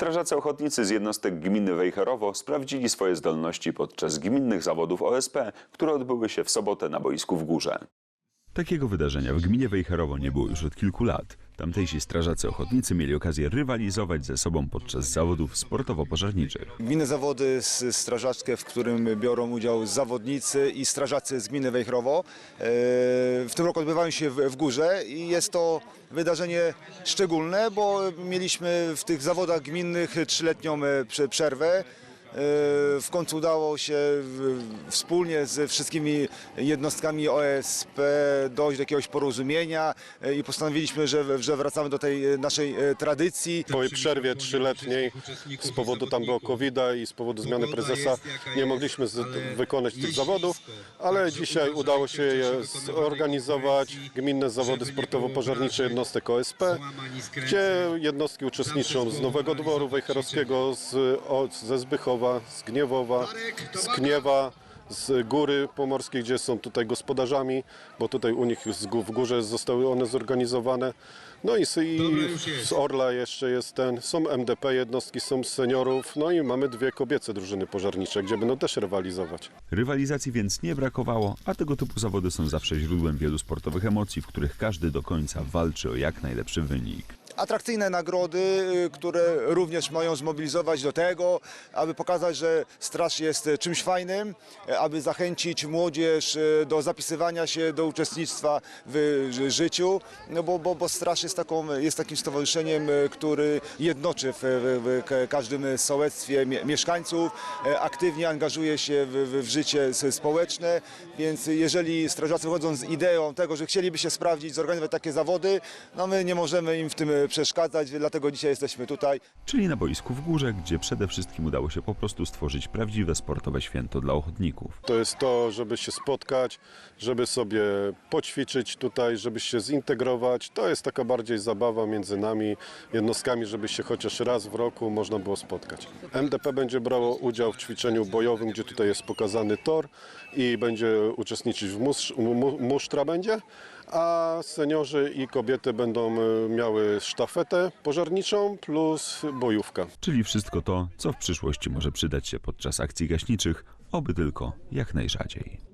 Strażacy ochotnicy z jednostek gminy Wejherowo sprawdzili swoje zdolności podczas gminnych zawodów OSP, które odbyły się w sobotę na boisku w Górze. Takiego wydarzenia w gminie Wejherowo nie było już od kilku lat. Tamtejsi strażacy ochotnicy mieli okazję rywalizować ze sobą podczas zawodów sportowo-pożarniczych. Gminne zawody strażackie, w którym biorą udział zawodnicy i strażacy z gminy Wejherowo. E, W tym roku odbywają się w, Górze i jest to wydarzenie szczególne, bo mieliśmy w tych zawodach gminnych trzyletnią e, prze- przerwę. E, W końcu udało się w- wspólnie ze wszystkimi jednostkami OSP dojść do jakiegoś porozumienia e, i postanowiliśmy, że, że wracamy do tej naszej tradycji. Po przerwie trzyletniej z powodu tam było covid i z powodu zmiany prezesa nie mogliśmy z, wykonać tych zawodów, ale dzisiaj udało się je zorganizować. Gminne zawody sportowo-pożarnicze jednostek OSP, gdzie jednostki uczestniczą z Nowego Dworu Wejherowskiego, z, ze Zbychowa, z Gniewowa, z Kniewa, z Góry Pomorskiej, gdzie są tutaj gospodarzami, bo tutaj u nich z gó- w górze zostały one zorganizowane. No i, z- i z Orla jeszcze jest ten, są MDP jednostki, są z seniorów, no i mamy dwie kobiece drużyny pożarnicze, gdzie będą też rywalizować. Rywalizacji więc nie brakowało, a tego typu zawody są zawsze źródłem wielu sportowych emocji, w których każdy do końca walczy o jak najlepszy wynik. Atrakcyjne nagrody, y, które również mają zmobilizować do tego, aby pokazać, że straż jest y, czymś fajnym, y, aby zachęcić młodzież do zapisywania się, do uczestnictwa w ży- życiu, no bo, bo, bo straż jest, taką, jest takim stowarzyszeniem, który jednoczy w, w, w ka- każdym sołectwie mie- mieszkańców, aktywnie angażuje się w, w, życie społeczne, więc jeżeli strażacy wychodzą z ideą tego, że chcieliby się sprawdzić, zorganizować takie zawody, no my nie możemy im w tym przeszkadzać, dlatego dzisiaj jesteśmy tutaj. Czyli na boisku w górze, gdzie przede wszystkim udało się po prostu stworzyć prawdziwe sportowe święto dla ochotników. To jest to, żeby się spotkać, żeby sobie poćwiczyć tutaj, żeby się zintegrować. To jest taka bardziej zabawa między nami, jednostkami, żeby się chociaż raz w roku można było spotkać. MDP będzie brało udział w ćwiczeniu bojowym, gdzie tutaj jest pokazany tor i będzie uczestniczyć w musz, mu, musztra będzie, a seniorzy i kobiety będą e, miały sztafetę pożarniczą plus bojówka. Czyli wszystko to, co w przyszłości może przydać się podczas akcji gaśniczych, oby tylko jak najrzadziej.